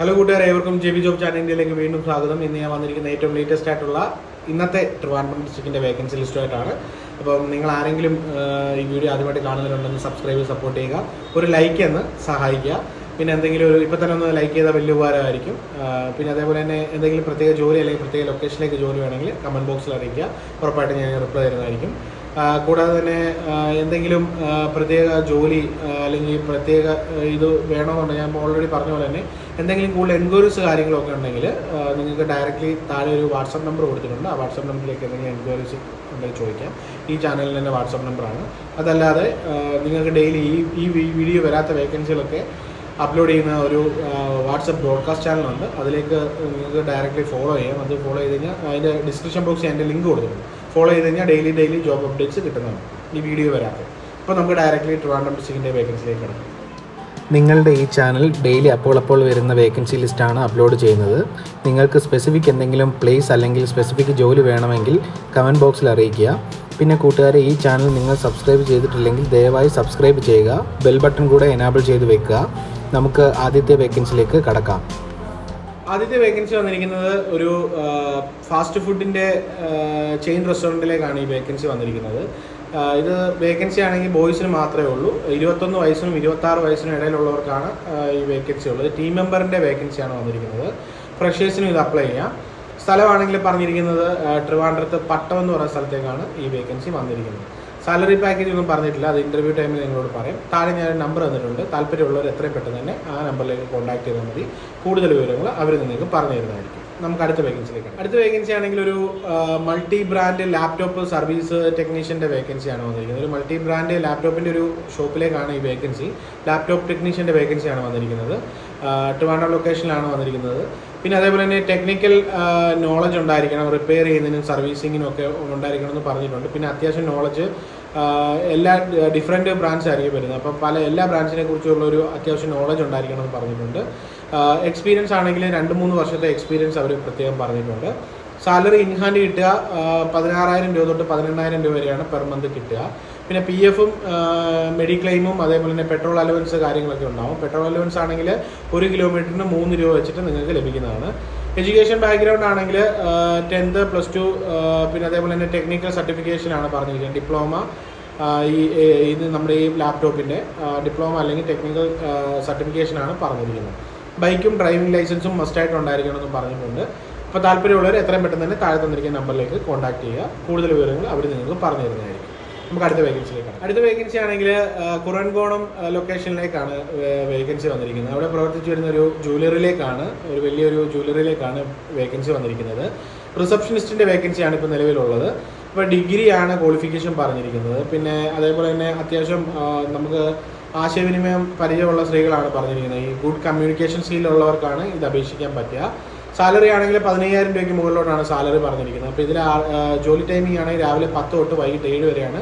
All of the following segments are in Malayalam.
ഹലോ കൂട്ടുകാരെ ഏവർക്കും ജെ ബി ജോബ് ചാനലിലേക്ക് വീണ്ടും സ്വാഗതം. ഇന്ന് ഞാൻ വന്നിരിക്കുന്ന ഏറ്റവും ലേറ്റസ്റ്റ് ആയിട്ടുള്ള ഇന്നത്തെ ട്രിവാൻഡ്രം ഡിസ്ട്രിക്റ്റിന്റെ വേക്കൻസി ലിസ്റ്റുമായിട്ടാണ് അപ്പം നിങ്ങൾ ആരെങ്കിലും ഈ വീഡിയോ ആദ്യമായിട്ട് കാണുന്നവരുണ്ടെന്ന് സബ്സ്ക്രൈബ് സപ്പോർട്ട് ചെയ്യുക. ഒരു ലൈക്ക് എന്ന് സഹായിക്കുക. പിന്നെ എന്തെങ്കിലും ഒരു ഇപ്പം തന്നെ ഒന്ന് ലൈക്ക് ചെയ്താൽ വലിയ ഉപകാരമായിരിക്കും. പിന്നെ അതേപോലെ തന്നെ എന്തെങ്കിലും പ്രത്യേക ജോലി അല്ലെങ്കിൽ പ്രത്യേക ലൊക്കേഷനിലേക്ക് ജോലി വേണമെങ്കിൽ കമന്റ് ബോക്സിൽ അറിയിക്കുക. ഉറപ്പായിട്ട് ഞാൻ റിപ്ലൈ തരുന്നതായിരിക്കും. കൂടാതെ തന്നെ എന്തെങ്കിലും പ്രത്യേക ജോലി അല്ലെങ്കിൽ പ്രത്യേക ഇത് വേണമെന്നുണ്ടെങ്കിൽ ഞാൻ ഓൾറെഡി പറഞ്ഞ പോലെ തന്നെ എന്തെങ്കിലും കൂടുതൽ എൻക്വയറീസ് കാര്യങ്ങളൊക്കെ ഉണ്ടെങ്കിൽ നിങ്ങൾക്ക് ഡയറക്റ്റ്ലി താഴെ ഒരു വാട്സപ്പ് നമ്പർ കൊടുത്തിട്ടുണ്ട്. ആ വാട്സപ്പ് നമ്പറിലേക്ക് എന്തെങ്കിലും എൻക്വയറീസ് ഉണ്ടെങ്കിൽ ചോദിക്കാം. ഈ ചാനലിൽ തന്നെ വാട്സപ്പ് നമ്പറാണ് അതല്ലാതെ നിങ്ങൾക്ക് ഡെയിലി ഈ ഈ വീഡിയോ വരാത്ത വേക്കൻസികളൊക്കെ അപ്ലോഡ് ചെയ്യുന്ന ഒരു വാട്സപ്പ് ബ്രോഡ്കാസ്റ്റ് ചാനലുണ്ട് അതിലേക്ക് നിങ്ങൾക്ക് ഡയറക്റ്റ്ലി ഫോളോ ചെയ്യാം. അത് ഫോളോ ചെയ്ത് കഴിഞ്ഞാൽ അതിന്റെ ഡിസ്ക്രിപ്ഷൻ ബോക്സിൽ എന്റെ ലിങ്ക് കൊടുത്തിട്ടുണ്ട്. ഫോളോ ചെയ്ത് കഴിഞ്ഞാൽ ഡെയിലി ഡെയിലി ജോബ് അപ്ഡേറ്റ്സ് കിട്ടുന്നതാണ് ഈ വീഡിയോ വരാത്ത അപ്പോൾ നമുക്ക് ഡയറക്റ്റ്ലി ട്രിവാൻഡ്രം ഡിസ്ട്രിക്റ്റിന്റെ വേക്കൻസിയിലേക്ക് കിടക്കാം. നിങ്ങളുടെ ഈ ചാനൽ ഡെയിലി അപ്പോൾ അപ്പോൾ വരുന്ന വേക്കൻസി ലിസ്റ്റാണ് അപ്ലോഡ് ചെയ്യുന്നത്. നിങ്ങൾക്ക് സ്പെസിഫിക് എന്തെങ്കിലും പ്ലേസ് അല്ലെങ്കിൽ സ്പെസിഫിക് ജോലി വേണമെങ്കിൽ കമന്റ് ബോക്സിൽ അറിയിക്കുക. പിന്നെ കൂട്ടുകാരെ ഈ ചാനൽ നിങ്ങൾ സബ്സ്ക്രൈബ് ചെയ്തിട്ടില്ലെങ്കിൽ ദയവായി സബ്സ്ക്രൈബ് ചെയ്യുക. ബെൽ ബട്ടൺ കൂടെ എനാബിൾ ചെയ്ത് വെക്കുക. നമുക്ക് ആദ്യത്തെ വേക്കൻസിയിലേക്ക് കടക്കാം. ആദ്യത്തെ വേക്കൻസി വന്നിരിക്കുന്നത് ഒരു ഫാസ്റ്റ് ഫുഡിന്റെ ചെയിൻ റെസ്റ്റോറന്റിലേക്കാണ് ഈ വേക്കൻസി വന്നിരിക്കുന്നത്. ഇത് വേക്കൻസി ആണെങ്കിൽ ബോയ്സിന് മാത്രമേ ഉള്ളൂ. ഇരുപത്തൊന്ന് വയസ്സിനും ഇരുപത്താറ് വയസ്സിനും ഇടയിലുള്ളവർക്കാണ് ഈ വേക്കൻസി ഉള്ളത്. ടീം മെമ്പറിന്റെ വേക്കൻസിയാണ് വന്നിരിക്കുന്നത്. ഫ്രഷേഴ്സിനും ഇത് അപ്ലൈ ചെയ്യാം. സ്ഥലമാണെങ്കിൽ പറഞ്ഞിരിക്കുന്നത് ട്രിവാൻഡ്രത്ത് പട്ടം എന്ന് പറയുന്ന സ്ഥലത്തേക്കാണ് ഈ വേക്കൻസി വന്നിരിക്കുന്നത്. സാലറി പാക്കേജ് ഒന്നും പറഞ്ഞിട്ടില്ല. അത് ഇന്റർവ്യൂ ടൈമിൽ നിങ്ങളോട് പറയും. താഴെ ഞാൻ നമ്പർ തന്നിട്ടുണ്ട്. താല്പര്യമുള്ളവർ എത്രയും പെട്ടെന്ന് തന്നെ ആ നമ്പറിലേക്ക് കോൺടാക്ട് ചെയ്താൽ മതി. കൂടുതൽ വിവരങ്ങൾ അവർ നിങ്ങൾക്ക് പറഞ്ഞു തരുന്നതായിരിക്കും നമുക്ക് അടുത്ത വേക്കൻസിയിലേക്ക് അടുത്ത വേക്കൻസി ആണെങ്കിൽ ഒരു മൾട്ടി ബ്രാൻഡ് ലാപ്ടോപ്പ് സർവീസ് ടെക്നീഷ്യന്റെ വേക്കൻസിയാണ് വന്നിരിക്കുന്നത്. ഒരു മൾട്ടി ബ്രാൻഡ് ലാപ്ടോപ്പിന്റെ ഒരു ഷോപ്പിലേക്കാണ് ഈ വേക്കൻസി ലാപ്ടോപ്പ് ടെക്നീഷ്യന്റെ വേക്കൻസിയാണ് വന്നിരിക്കുന്നത്. ട്രിവാൻഡ്രം ലൊക്കേഷനിലാണ് വന്നിരിക്കുന്നത്. പിന്നെ അതേപോലെ തന്നെ ടെക്നിക്കൽ നോളജ് ഉണ്ടായിരിക്കണം. റിപ്പയർ ചെയ്യുന്നതിനും സർവീസിങ്ങിനും ഒക്കെ ഉണ്ടായിരിക്കണം എന്ന് പറഞ്ഞിട്ടുണ്ട്. പിന്നെ അത്യാവശ്യം നോളജ് എല്ലാ ഡിഫറെന്റ് ബ്രാഞ്ച് ആയിരിക്കും വരുന്നത്. അപ്പം പല എല്ലാ ബ്രാഞ്ചിനെ കുറിച്ചുള്ള ഒരു അത്യാവശ്യം നോളജ് ഉണ്ടായിരിക്കണം എന്ന് പറഞ്ഞിട്ടുണ്ട്. എക്സ്പീരിയൻസ് ആണെങ്കിൽ രണ്ട് മൂന്ന് വർഷത്തെ എക്സ്പീരിയൻസ് അവർ പ്രത്യേകം പറഞ്ഞിട്ടുണ്ട്. സാലറി ഇൻഹാൻഡ് കിട്ടുക പതിനാറായിരം രൂപ തൊട്ട് പതിനെണ്ണായിരം രൂപ വരെയാണ് പെർ മന്ത് കിട്ടുക. പിന്നെ പി എഫും മെഡിക്ലെയിമും അതേപോലെ തന്നെ പെട്രോൾ അലവൻസ് കാര്യങ്ങളൊക്കെ ഉണ്ടാവും. പെട്രോൾ അലവൻസ് ആണെങ്കിൽ ഒരു കിലോമീറ്ററിന് മൂന്ന് രൂപ വെച്ചിട്ട് നിങ്ങൾക്ക് ലഭിക്കുന്നതാണ്. എഡ്യൂക്കേഷൻ ബാക്ക്ഗ്രൗണ്ട് ആണെങ്കിൽ ടെൻത്ത് പ്ലസ് ടു പിന്നെ അതേപോലെ തന്നെ ടെക്നിക്കൽ സർട്ടിഫിക്കേഷൻ ആണ് പറഞ്ഞിരിക്കുന്നത്. ഡിപ്ലോമ ഈ ഇത് നമ്മുടെ ഈ ലാപ്ടോപ്പിന്റെ ഡിപ്ലോമ അല്ലെങ്കിൽ ടെക്നിക്കൽ സർട്ടിഫിക്കേഷൻ സർട്ടിഫിക്കേഷനാണ് പറഞ്ഞിരിക്കുന്നത്. ബൈക്കും ഡ്രൈവിംഗ് ലൈസൻസും മസ്റ്റായിട്ട് ഉണ്ടായിരിക്കണമെന്ന് പറഞ്ഞിട്ടുണ്ട്. അപ്പോൾ താല്പര്യമുള്ളവർ എത്രയും പെട്ടെന്ന് തന്നെ താഴെ തന്നിരിക്കുന്ന നമ്പറിലേക്ക് കോൺടാക്ട് ചെയ്യുക. കൂടുതൽ വിവരങ്ങൾ അവർ നിങ്ങൾക്ക് പറഞ്ഞു തരുന്നതായിരിക്കും നമുക്ക് അടുത്ത വേക്കൻസിയിലേക്കാണ് അടുത്ത വേക്കൻസി ആണെങ്കിൽ കുറൻകോണം ലൊക്കേഷനിലേക്കാണ് വേക്കൻസി വന്നിരിക്കുന്നത്. അവിടെ പ്രവർത്തിച്ചു വരുന്ന ഒരു ജ്വല്ലറിയിലേക്കാണ് ഒരു വലിയൊരു ജ്വല്ലറിയിലേക്കാണ് വേക്കൻസി വന്നിരിക്കുന്നത്. റിസപ്ഷനിസ്റ്റിന്റെ വേക്കൻസിയാണ് ഇപ്പോൾ നിലവിലുള്ളത്. ഇപ്പോൾ ഡിഗ്രിയാണ് ക്വാളിഫിക്കേഷൻ പറഞ്ഞിരിക്കുന്നത്. പിന്നെ അതേപോലെ തന്നെ അത്യാവശ്യം നമുക്ക് ആശയവിനിമയം പരിചയമുള്ള സ്ത്രീകളാണ് പറഞ്ഞിരിക്കുന്നത്. ഈ ഗുഡ് കമ്മ്യൂണിക്കേഷൻ സ്കില്ലുള്ളവർക്കാണ് ഇത് അപേക്ഷിക്കാൻ പറ്റുക. സാലറി ആണെങ്കിൽ പതിനയ്യായിരം രൂപയ്ക്ക് മുകളിലോട്ടാണ് സാലറി പറഞ്ഞിരിക്കുന്നത്. അപ്പോൾ ഇതിൽ ജോലി ടൈമിംഗ് ആണെങ്കിൽ രാവിലെ പത്ത് തൊട്ട് വൈകിട്ട് ഏഴ് വരെയാണ്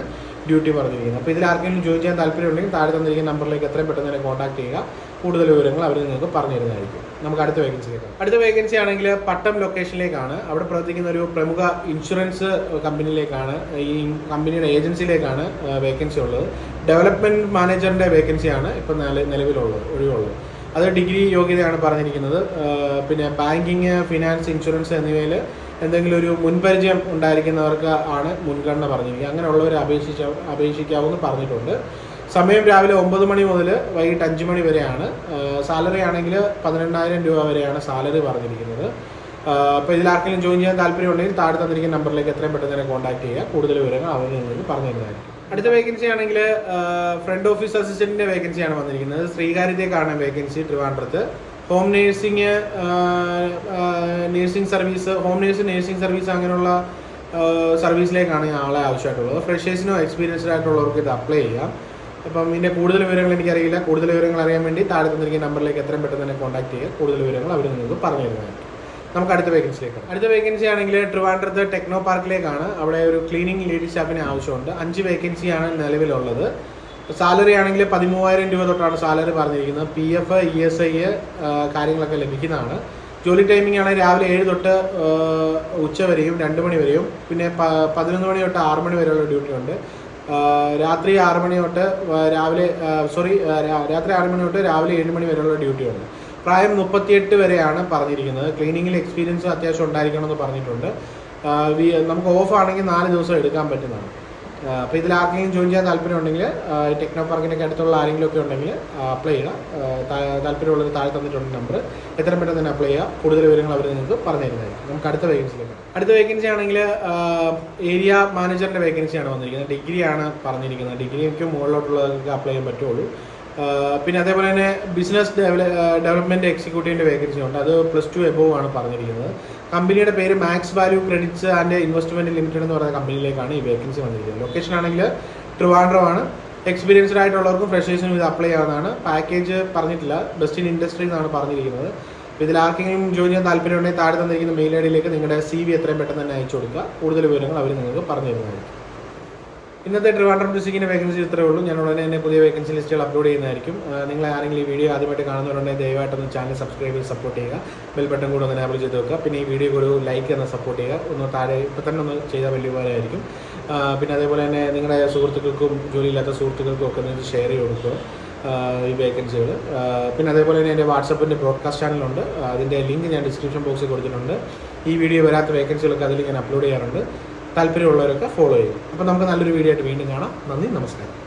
ഡ്യൂട്ടി പറഞ്ഞിരിക്കുന്നത്. അപ്പോൾ ഇതിൽ ആർക്കെങ്കിലും ജോയിൻ ചെയ്യാൻ താല്പര്യമുണ്ടെങ്കിൽ താഴെ തന്നിരിക്കുന്ന നമ്പറിലേക്ക് എത്രയും പെട്ടെന്ന് തന്നെ കോൺടാക്ട് ചെയ്യുക. കൂടുതൽ വിവരങ്ങൾ അവർ നിങ്ങൾക്ക് പറഞ്ഞു തരുന്നതായിരിക്കും നമുക്ക് അടുത്ത വേക്കൻസിയിലേക്ക് അടുത്ത വേക്കൻസി ആണെങ്കിൽ പട്ടം ലൊക്കേഷനിലേക്കാണ് അവിടെ പ്രവർത്തിക്കുന്ന ഒരു പ്രമുഖ ഇൻഷുറൻസ് കമ്പനിയിലേക്കാണ് ഈ കമ്പനിയുടെ ഏജൻസിയിലേക്കാണ് വേക്കൻസി ഉള്ളത്. ഡെവലപ്മെന്റ് മാനേജറിന്റെ വേക്കൻസിയാണ് ഇപ്പോൾ നിലവിലുള്ളത് ഒഴിവുള്ളത്. അത് ഡിഗ്രി യോഗ്യതയാണ് പറഞ്ഞിരിക്കുന്നത്. പിന്നെ ബാങ്കിങ് ഫിനാൻസ് ഇൻഷുറൻസ് എന്നിവയിൽ എന്തെങ്കിലും ഒരു മുൻപരിചയം ഉണ്ടായിരിക്കുന്നവർക്ക് ആണ് മുൻഗണന പറഞ്ഞിരിക്കുക അങ്ങനെയുള്ളവർ അപേക്ഷിച്ച അപേക്ഷിക്കാവുമെന്ന് പറഞ്ഞിട്ടുണ്ട്. സമയം രാവിലെ ഒമ്പത് മണി മുതൽ വൈകിട്ട് അഞ്ച് മണി വരെയാണ്. സാലറി ആണെങ്കിൽ പതിനെണ്ണായിരം രൂപ വരെയാണ് സാലറി പറഞ്ഞിരിക്കുന്നത്. അപ്പോൾ ഇതിലാർക്കെങ്കിലും ജോയിൻ ചെയ്യാൻ താല്പര്യമുണ്ടെങ്കിൽ താഴെ തന്നിരിക്കുന്ന നമ്പറിലേക്ക് എത്രയും പെട്ടെന്ന് തന്നെ കോൺടാക്ട് ചെയ്യുക. കൂടുതൽ വിവരങ്ങൾ അവരിൽ നിന്ന് പറഞ്ഞു തരുന്നതായിരിക്കും അടുത്ത വേക്കൻസി ആണെങ്കിൽ ഫ്രണ്ട് ഓഫീസ് അസിസ്റ്റന്റിന്റെ വേക്കൻസിയാണ് വന്നിരിക്കുന്നത്. ശ്രീകാര്യത്തേക്കാണ് വേക്കൻസി ട്രിവാൻഡ്രത്ത്. Home nursing nursing service home nurse nursing service അങ്ങനെയുള്ള സർവീസിലേക്കാണ് ആളെ ആവശ്യമായിട്ടുള്ളത്. ഫ്രഷേഴ്സിനോ എക്സ്പീരിയൻസ്ഡ് ആയിട്ടുള്ളവർക്ക് ഇത് അപ്ലൈ ചെയ്യാം. അപ്പം ഇതിന്റെ കൂടുതൽ വിവരങ്ങൾ എനിക്കറിയില്ല. കൂടുതൽ വിവരങ്ങൾ അറിയാൻ വേണ്ടി താഴെ തന്നിരിക്കുന്ന നമ്പറിലേക്ക് എത്രയും പെട്ടെന്ന് തന്നെ കോൺടാക്ട് ചെയ്യുക. കൂടുതൽ വിവരങ്ങൾ അവർ നിങ്ങൾക്ക് പറഞ്ഞു തരുന്നതായിരിക്കും നമുക്ക് അടുത്ത വേക്കൻസിലേക്ക് അടുത്ത വേക്കൻസി ആണെങ്കിൽ ട്രിവാൻഡ്രത്ത് ടെക്നോ പാർക്കിലേക്കാണ്. അവിടെ ഒരു ക്ലീനിങ് ലേഡി സ്റ്റാഫിന് ആവശ്യമുണ്ട്. അഞ്ച് വേക്കൻസിയാണ് നിലവിലുള്ളത്. സാലറി ആണെങ്കിൽ പതിമൂവായിരം രൂപ തൊട്ടാണ് സാലറി പറഞ്ഞിരിക്കുന്നത്. P F E S I കാര്യങ്ങളൊക്കെ ലഭിക്കുന്നതാണ്. ജോലി ടൈമിംഗ് ആണ് രാവിലെ ഏഴ് തൊട്ട് ഉച്ച വരെയും രണ്ട് മണി വരെയും പിന്നെ പതിനൊന്ന് മണി തൊട്ട് ആറ് മണി വരെയുള്ള ഡ്യൂട്ടി ഉണ്ട്. രാത്രി ആറ് മണി തൊട്ട് രാവിലെ സോറി രാത്രി ആറ് മണി തൊട്ട് രാവിലെ ഏഴ് മണി വരെയുള്ള ഡ്യൂട്ടി ഉണ്ട്. പ്രായം മുപ്പത്തിയെട്ട് വരെയാണ് പറഞ്ഞിരിക്കുന്നത്. ക്ലീനിങ്ങിൽ എക്സ്പീരിയൻസ് അത്യാവശ്യം ഉണ്ടായിരിക്കണം എന്ന് പറഞ്ഞിട്ടുണ്ട്. നമുക്ക് ഓഫ് ആണെങ്കിൽ നാല് ദിവസം എടുക്കാൻ പറ്റുന്നതാണ്. അപ്പോൾ ഇതിൽ ആർക്കെങ്കിലും ജോയിൻ ചെയ്യാൻ താല്പര്യം ഉണ്ടെങ്കിൽ ടെക്നോ പാർക്കിനൊക്കെ അടുത്തുള്ള ആരെങ്കിലും ഒക്കെ ഉണ്ടെങ്കിൽ അപ്ലൈ ചെയ്യുക താല്പര്യമുള്ളത് താഴെ തന്നിട്ടുണ്ട് നമ്പർ എത്രയും പെട്ടെന്ന് തന്നെ അപ്ലൈ ചെയ്യുക കൂടുതൽ വിവരങ്ങൾ അവർ നിങ്ങൾക്ക് പറഞ്ഞു തരുന്നതായിരിക്കും നമുക്ക് അടുത്ത വേക്കൻസിയിലേക്ക് അടുത്ത വേക്കൻസി ആണെങ്കിൽ ഏരിയ മാനേജറിന്റെ വേക്കൻസിയാണ് വന്നിരിക്കുന്നത്. ഡിഗ്രിയാണ് പറഞ്ഞിരിക്കുന്നത്. ഡിഗ്രിക്ക് മുകളിലോട്ടുള്ളവർക്ക് അപ്ലൈ ചെയ്യാൻ പറ്റുള്ളൂ. പിന്നെ അതേപോലെ തന്നെ ബിസിനസ് ഡെവലപ്മെന്റ് എക്സിക്യൂട്ടീവിന്റെ വേക്കൻസി ഉണ്ട്. അത് പ്ലസ് ടു എബോവ് ആണ് പറഞ്ഞിരിക്കുന്നത്. കമ്പനിയുടെ പേര് Max Value Credits and Investment Limited എന്ന് പറയുന്ന കമ്പനിയിലേക്കാണ് ഈ വേക്കൻസി വന്നിരിക്കുന്നത്. ലൊക്കേഷൻ ആണെങ്കിൽ ട്രിവാൻഡ്രമാണ് എക്സ്പീരിയൻസ്ഡ് ആയിട്ടുള്ളവർക്കും ഫ്രഷേഴ്സിനും ഇത് അപ്ലൈ ചെയ്യാവുന്നതാണ്. പാക്കേജ് പറഞ്ഞിട്ടില്ല. ബെസ്റ്റ് ഇൻ ഇൻഡസ്ട്രി എന്നാണ് പറഞ്ഞിരിക്കുന്നത്. അപ്പോൾ ഇതിൽ ആർക്കെങ്കിലും ജോയിൻ ചെയ്യാൻ താല്പര്യമുണ്ടെങ്കിൽ താഴെ തന്നിരിക്കുന്ന മെയിൽ ഐ ഡിയിലേക്ക് നിങ്ങളുടെ സി വി എത്രയും പെട്ടെന്ന് തന്നെ അയച്ചു കൊടുക്കുക. കൂടുതൽ വിവരങ്ങൾ അവർ നിങ്ങൾക്ക് പറഞ്ഞു തരുന്നതായിരിക്കും ഇന്നത്തെ ട്രിവാൻഡ്രം ഡിസ്ട്രിക്റ്റിന്റെ വേക്കൻസി ഇത്രയേ ഉള്ളൂ. ഞാൻ ഉടനെ തന്നെ പുതിയ വേക്കൻസി ലിസ്റ്റുകൾ അപ്ലോഡ് ചെയ്യുന്നതായിരിക്കും. നിങ്ങൾ ആരെങ്കിലും ഈ വീഡിയോ ആദ്യമായിട്ട് കാണുന്നവരുണ്ടെങ്കിൽ ദയവായിട്ടൊന്ന് ചാനൽ സബ്സ്ക്രൈബ് ചെയ്ത് സപ്പോർട്ട് ചെയ്യുക. ബെൽ ബട്ടൺ കൂടെ ഒന്ന് എനേബിൾ ചെയ്ത് വെക്കുക. പിന്നെ ഈ വീഡിയോ ഒരു ലൈക്ക് എന്ന് സപ്പോർട്ട് ചെയ്യുക. ഒന്ന് താഴെ ഇപ്പം തന്നെ ഒന്ന് ചെയ്താൽ വലിയ ഉപകാരമായിരിക്കും. പിന്നെ അതേപോലെ തന്നെ നിങ്ങളുടെ സുഹൃത്തുക്കൾക്കും ജോലിയില്ലാത്ത സുഹൃത്തുക്കൾക്കും ഒക്കെ നിങ്ങൾ ഷെയർ ചെയ്ത് കൊടുക്കുക ഈ വേക്കൻസികൾ പിന്നെ അതേപോലെ തന്നെ എന്റെ വാട്സപ്പിന്റെ ബ്രോഡ്കാസ്റ്റ് ചാനലുണ്ട് അതിന്റെ ലിങ്ക് ഞാൻ ഡിസ്ക്രിപ്ഷൻ ബോക്സിൽ കൊടുത്തിട്ടുണ്ട്. ഈ വീഡിയോ വരാത്ത വേക്കൻസികളൊക്കെ അതിൽ ഞാൻ അപ്ലോഡ് ചെയ്യാറുണ്ട്. താല്പര്യമുള്ളവരൊക്കെ ഫോളോ ചെയ്യും അപ്പോൾ നമുക്ക് നല്ലൊരു വീഡിയോ ആയിട്ട് വീണ്ടും കാണാം. നന്ദി നമസ്കാരം.